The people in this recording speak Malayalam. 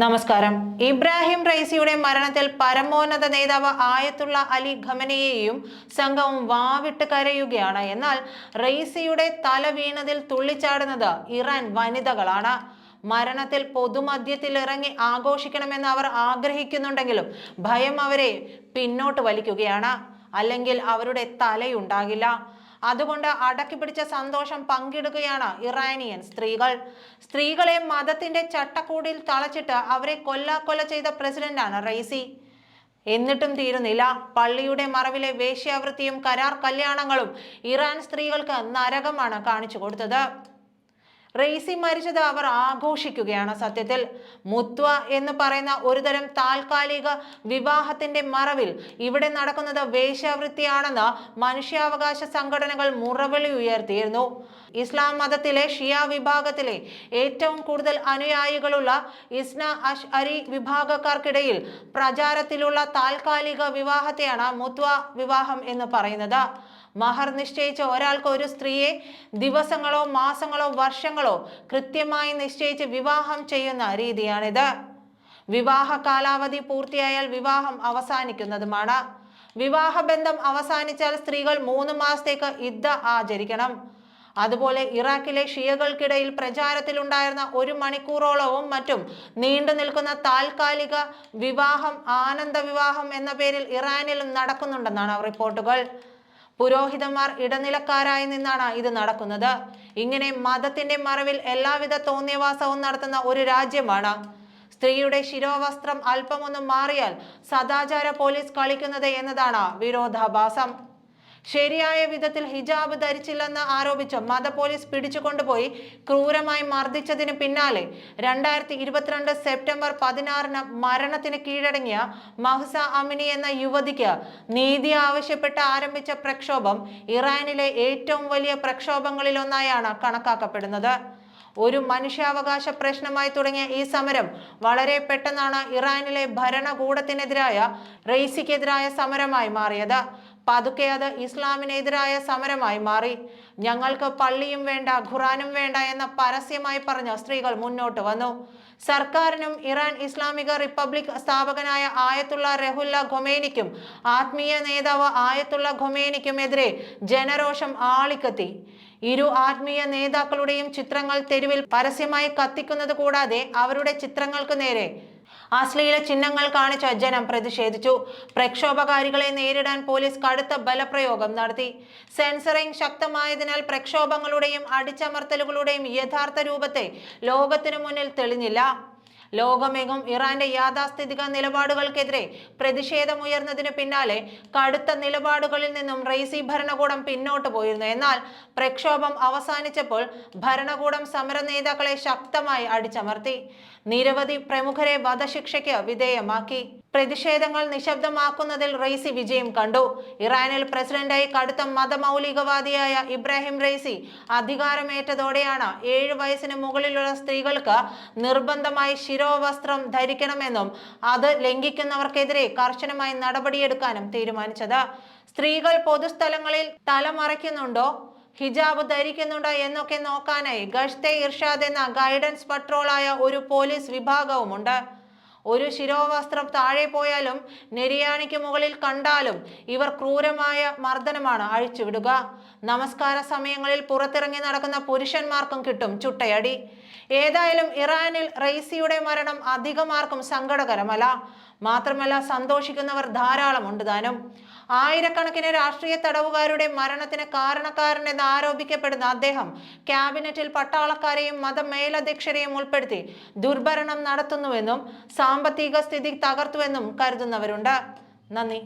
നമസ്കാരം. ഇബ്രാഹിം റൈസിയുടെ മരണത്തിൽ പരമോന്നത നേതാവ് ആയത്തുള്ള അലി ഖമനയെയും സംഘവും വാവിട്ട് കരയുകയാണ്. എന്നാൽ റൈസിയുടെ തല വീണതിൽ തുള്ളിച്ചാടുന്നത് ഇറാൻ വനിതകളാണ്. മരണത്തിൽ പൊതുമധ്യത്തിൽ ഇറങ്ങി ആഘോഷിക്കണമെന്ന് അവർ ആഗ്രഹിക്കുന്നുണ്ടെങ്കിലും ഭയം അവരെ പിന്നോട്ട് വലിക്കുകയാണ്. അല്ലെങ്കിൽ അവരുടെ തലയുണ്ടാകില്ല. അതുകൊണ്ട് അടക്കി പിടിച്ച സന്തോഷം പങ്കിടുകയാണ് ഇറാനിയൻ സ്ത്രീകൾ. സ്ത്രീകളെ മതത്തിന്റെ ചട്ടക്കൂടിൽ തളച്ചിട്ട് അവരെ കൊല്ലാക്കൊല ചെയ്ത പ്രസിഡന്റാണ് റൈസി എന്നിട്ടും തീരുന്നില്ല. പള്ളിയുടെ മറവിലെ വേശ്യാവൃത്തിയും കരാർ കല്യാണങ്ങളും ഇറാൻ സ്ത്രീകൾക്ക് നരകമാണ് കാണിച്ചു കൊടുത്തത്. റെയ്സി മരിച്ചത് അവർ ആഘോഷിക്കുകയാണ് സത്യത്തിൽ. മുത്വ എന്ന് പറയുന്ന ഒരുതരം താൽക്കാലിക വിവാഹത്തിന്റെ മറവിൽ ഇവിടെ നടക്കുന്നത് വേശ്യാവൃത്തിയാണെന്ന് മനുഷ്യാവകാശ സംഘടനകൾ മുറവിളി ഉയർത്തിയിരുന്നു. ഇസ്ലാം മതത്തിലെ ഷിയ വിഭാഗത്തിലെ ഏറ്റവും കൂടുതൽ അനുയായികളുള്ള ഇസ്ന അഷ് അരി വിഭാഗക്കാർക്കിടയിൽ പ്രചാരത്തിലുള്ള താൽക്കാലിക വിവാഹത്തെയാണ് മുത്വ വിവാഹം എന്ന് പറയുന്നത്. മഹർ നിശ്ചയിച്ച ഒരാൾക്ക് ഒരു സ്ത്രീയെ ദിവസങ്ങളോ മാസങ്ങളോ വർഷങ്ങളോ കൃത്യമായി നിശ്ചയിച്ച് വിവാഹം ചെയ്യുന്ന രീതിയാണിത്. വിവാഹ കാലാവധി പൂർത്തിയായാൽ വിവാഹം അവസാനിക്കുന്നതുമാണ്. വിവാഹബന്ധം അവസാനിച്ചാൽ സ്ത്രീകൾ മൂന്ന് മാസത്തേക്ക് ഇദ്ദ ആചരിക്കണം. അതുപോലെ ഇറാഖിലെ ഷിയകൾക്കിടയിൽ പ്രചാരത്തിലുണ്ടായിരുന്ന ഒരു മണിക്കൂറോളവും മറ്റും നീണ്ടു നിൽക്കുന്ന താൽക്കാലിക വിവാഹം ആനന്ദ വിവാഹം എന്ന പേരിൽ ഇറാനിലും നടക്കുന്നുണ്ടെന്നാണ് റിപ്പോർട്ടുകൾ. പുരോഹിതന്മാർ ഇടനിലക്കാരായി നിന്നാണ് ഇത് നടക്കുന്നത്. ഇങ്ങനെ മതത്തിന്റെ മറവിൽ എല്ലാവിധ തോന്നിയവാസവും നടത്തുന്ന ഒരു രാജ്യമാണ്. സ്ത്രീയുടെ ശിരോവസ്ത്രം അല്പമൊന്നും മാറിയാൽ സദാചാര പോലീസ് കളിക്കുന്നത് എന്നതാണ് വിരോധാഭാസം. ശരിയായ വിധത്തിൽ ഹിജാബ് ധരിച്ചില്ലെന്ന് ആരോപിച്ച് മത പോലീസ് പിടിച്ചുകൊണ്ടുപോയി ക്രൂരമായി മർദ്ദിച്ചതിന് പിന്നാലെ രണ്ടായിരത്തി ഇരുപത്തിരണ്ട് സെപ്റ്റംബർ പതിനാറിന് മരണത്തിന് കീഴടങ്ങിയ മഹ്സ അമിനി എന്ന യുവതിക്ക് നീതി ആവശ്യപ്പെട്ട് ആരംഭിച്ച പ്രക്ഷോഭം ഇറാനിലെ ഏറ്റവും വലിയ പ്രക്ഷോഭങ്ങളിലൊന്നായാണ് കണക്കാക്കപ്പെടുന്നത്. ഒരു മനുഷ്യാവകാശ പ്രശ്നമായി തുടങ്ങിയ ഈ സമരം വളരെ പെട്ടെന്നാണ് ഇറാനിലെ ഭരണകൂടത്തിനെതിരായ റെയ്സിക്കെതിരായ സമരമായി മാറിയത്. പതുക്കെ അത് ഇസ്ലാമിനെതിരായ സമരമായി മാറി. ഞങ്ങൾക്ക് പള്ളിയും വേണ്ട ഖുറാനും വേണ്ട എന്ന പരസ്യമായി പറഞ്ഞ സ്ത്രീകൾ മുന്നോട്ട് വന്നു. സർക്കാരിനും ഇറാൻ ഇസ്ലാമിക റിപ്പബ്ലിക് സ്ഥാപകനായ ആയത്തുള്ള റഹുല്ല ഖൊമേനിക്കും ആത്മീയ നേതാവ് ആയത്തുള്ള ഖൊമേനിക്കുമെതിരെ ജനരോഷം ആളിക്കത്തി. ഇരു ആത്മീയ നേതാക്കളുടെയും ചിത്രങ്ങൾ തെരുവിൽ പരസ്യമായി കത്തിക്കുന്നത് കൂടാതെ അവരുടെ ചിത്രങ്ങൾക്ക് നേരെ അശ്ലീല ചിഹ്നങ്ങൾ കാണിച്ച ജനം പ്രതിഷേധിച്ചു. പ്രക്ഷോഭകാരികളെ നേരിടാൻ പോലീസ് കടുത്ത ബലപ്രയോഗം നടത്തി. സെൻസറിംഗ് ശക്തമായതിനാൽ പ്രക്ഷോഭങ്ങളുടെയും അടിച്ചമർത്തലുകളുടെയും യഥാർത്ഥ രൂപത്തെ ലോകത്തിനു മുന്നിൽ തെളിഞ്ഞില്ല. ലോകമെങ്ങും ഇറാന്റെ യാഥാസ്ഥിതിക നിലപാടുകൾക്കെതിരെ പ്രതിഷേധമുയർന്നതിന് പിന്നാലെ കടുത്ത നിലപാടുകളിൽ നിന്നും റെയ്സി ഭരണകൂടം പിന്നോട്ട് പോയിരുന്നു. എന്നാൽ പ്രക്ഷോഭം അവസാനിച്ചപ്പോൾ ഭരണകൂടം സമര നേതാക്കളെ ശക്തമായി അടിച്ചമർത്തി. നിരവധി പ്രമുഖരെ വധശിക്ഷയ്ക്ക് വിധേയമാക്കി. പ്രതിഷേധങ്ങൾ നിശബ്ദമാക്കുന്നതിൽ റെയ്സി വിജയം കണ്ടു. ഇറാനിൽ പ്രസിഡന്റായി കടുത്ത മതമൗലികവാദിയായ ഇബ്രാഹിം റെയ്സി അധികാരമേറ്റതോടെയാണ് ഏഴു വയസ്സിന് മുകളിലുള്ള സ്ത്രീകൾക്ക് നിർബന്ധമായി ശിരോവസ്ത്രം ധരിക്കണമെന്നും അത് ലംഘിക്കുന്നവർക്കെതിരെ കർശനമായി നടപടിയെടുക്കാനും തീരുമാനിച്ചത്. സ്ത്രീകൾ പൊതുസ്ഥലങ്ങളിൽ തലമറയ്ക്കുന്നുണ്ടോ ഹിജാബ് ധരിക്കുന്നുണ്ടോ എന്നൊക്കെ നോക്കാനായി ഗഷ്തെ ഇർഷാദ് എന്ന ഗൈഡൻസ് പട്രോളായ ഒരു പോലീസ് വിഭാഗവുമുണ്ട്. ഒരു ശിരോവസ്ത്രം താഴെ പോയാലും നെരിയാണിക്ക് മുകളിൽ കണ്ടാലും ഇവർ ക്രൂരമായ മർദ്ദനമാണ് അഴിച്ചുവിടുക. നമസ്കാര സമയങ്ങളിൽ പുറത്തിറങ്ങി നടക്കുന്ന പുരുഷന്മാർക്കും കിട്ടും ചുട്ടയടി. ഏതായാലും ഇറാനിൽ റൈസിയുടെ മരണം അധികമാർക്കും സങ്കടകരമല്ല. മാത്രമല്ല സന്തോഷിക്കുന്നവർ ധാരാളമുണ്ട് താനും ആയിരക്കണക്കിന് രാഷ്ട്രീയ തടവുകാരുടെ മരണത്തിന് കാരണക്കാരനെന്ന് ആരോപിക്കപ്പെടുന്ന അദ്ദേഹം ക്യാബിനറ്റിൽ പട്ടാളക്കാരെയും മതമേലധ്യക്ഷരെയും ഉൾപ്പെടുത്തി ദുർഭരണം നടത്തുന്നുവെന്നും സാമ്പത്തിക സ്ഥിതി തകർത്തുവെന്നും കരുതുന്നവരുണ്ട്. നന്ദി.